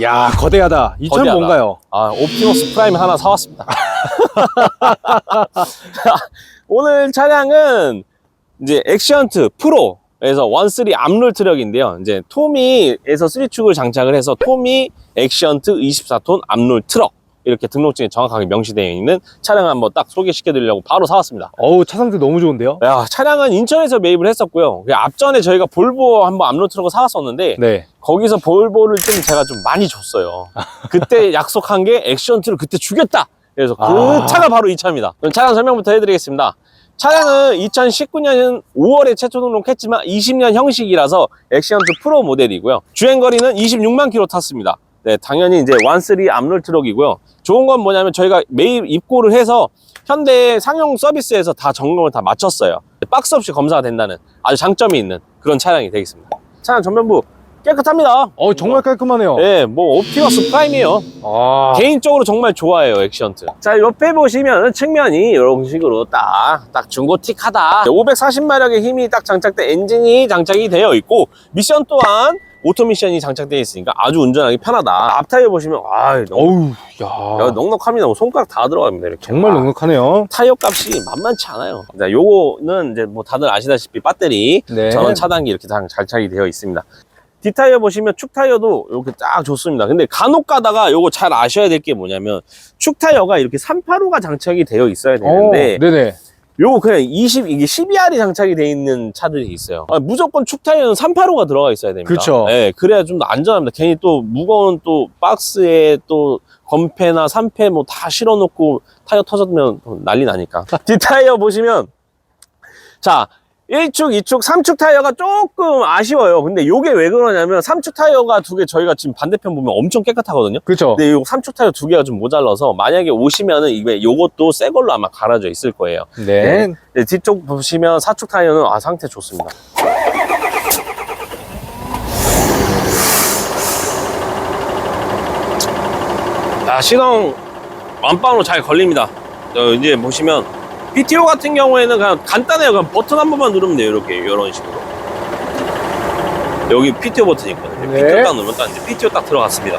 야 거대하다. 이 차는 거대하다. 뭔가요? 아, 옵티머스 프라임 하나 사왔습니다. 오늘 차량은 이제 액션트 프로에서 원쓰리 암롤 트럭인데요. 이제 토미에서 3축을 장착을 해서 토미 액션트 24톤 암롤 트럭 이렇게 등록증에 정확하게 명시되어 있는 차량을 한번 딱 소개시켜 드리려고 바로 사왔습니다. 어우 차 상태 너무 좋은데요? 야, 차량은 인천에서 매입을 했었고요. 그 앞전에 저희가 볼보 한번 트럭을 사왔었는데 네. 거기서 볼보를 좀 제가 좀 많이 줬어요. 그때 약속한 게 액션트를 그때 주겠다. 그래서 그 아. 차가 바로 이 차입니다. 그럼 차량 설명부터 해드리겠습니다. 차량은 2019년 5월에 최초 등록했지만 20년 형식이라서 액션트 프로 모델이고요. 주행거리는 26만 킬로 탔습니다. 네, 당연히 이제 완쓰리 암롤 트럭이고요. 좋은 건 뭐냐면 저희가 매입 입고를 해서 현대 상용 서비스에서 다 점검을 다 마쳤어요. 박스 없이 검사가 된다는 아주 장점이 있는 그런 차량이 되겠습니다. 차량 전면부 깨끗합니다. 어 정말 깔끔하네요. 네, 뭐 옵티머스 프라임이에요. 아. 개인적으로 정말 좋아해요, 액션트. 자, 옆에 보시면 측면이 이런 식으로 딱, 딱 중고틱하다. 540마력의 힘이 딱 장착된 엔진이 장착이 되어 있고, 미션 또한 오토 미션이 장착되어 있으니까 아주 운전하기 편하다. 앞타이어 보시면, 아, 너무 어우 야. 야, 넉넉합니다. 뭐 손가락 다 들어갑니다. 이렇게. 정말 아, 넉넉하네요. 타이어 값이 만만치 않아요. 자, 요거는 이제 뭐 다들 아시다시피 배터리 네. 전원 차단기 이렇게 다 장착이 되어 있습니다. 뒷타이어 보시면 축 타이어도 이렇게 딱 좋습니다. 근데 간혹 가다가 요거 잘 아셔야 될 게 뭐냐면 축 타이어가 이렇게 385가 장착이 되어 있어야 되는데 어, 네네. 요거 그냥 20 이게 12R이 장착이 되어 있는 차들이 있어요. 아, 무조건 축 타이어는 385가 들어가 있어야 됩니다. 그쵸. 예, 그래야 좀 더 안전합니다. 괜히 또 무거운 또 박스에 또 건패나 산패 뭐 다 실어놓고 타이어 터졌으면 또 난리 나니까. 뒷타이어 보시면 자 1축, 2축, 3축 타이어가 조금 아쉬워요. 근데 요게 왜 그러냐면 3축 타이어가 두 개 저희가 지금 반대편 보면 엄청 깨끗하거든요. 그렇죠. 근데 요 3축 타이어 두 개가 좀 모자라서 만약에 오시면은 이게 요것도 새 걸로 아마 갈아져 있을 거예요. 네. 네, 뒤쪽 보시면 4축 타이어는 아 상태 좋습니다. 자, 시동 완빵으로 잘 걸립니다. 어, 이제 보시면 PTO 같은 경우에는 그냥 간단해요. 그냥 버튼 한 번만 누르면 돼요. 이렇게 이런 식으로. 여기 PTO 버튼이 있거든요. 네. PTO 딱 누르면 딱 이제 PTO 딱 들어갔습니다.